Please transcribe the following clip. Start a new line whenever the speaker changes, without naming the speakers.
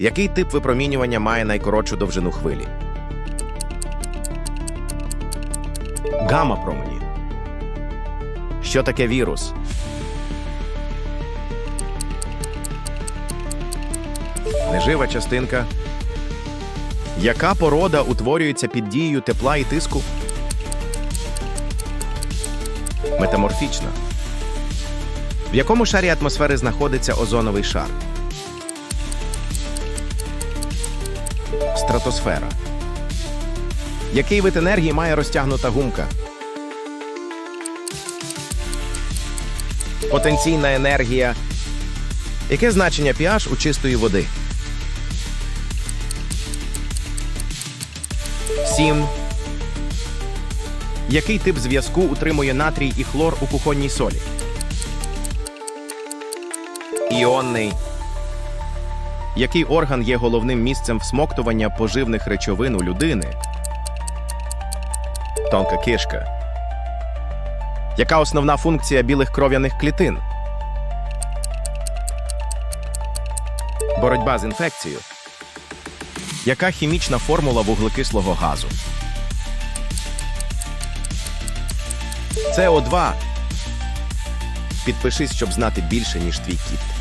Який тип випромінювання має найкоротшу довжину хвилі? Гамма промені. Що таке вірус? Нежива частинка. Яка порода утворюється під дією тепла і тиску? Метаморфічна. В якому шарі атмосфери знаходиться озоновий шар? Стратосфера. Який вид енергії має розтягнута гумка? Потенційна енергія. Яке значення pH у чистої води? 7. Який тип зв'язку утримує натрій і хлор у кухонній солі? Іонний. Який орган є головним місцем всмоктування поживних речовин у людини? Тонка кишка. Яка основна функція білих кров'яних клітин? Боротьба з інфекцією. Яка хімічна формула вуглекислого газу? СО2. Підпишись, щоб знати більше, ніж твій кіт.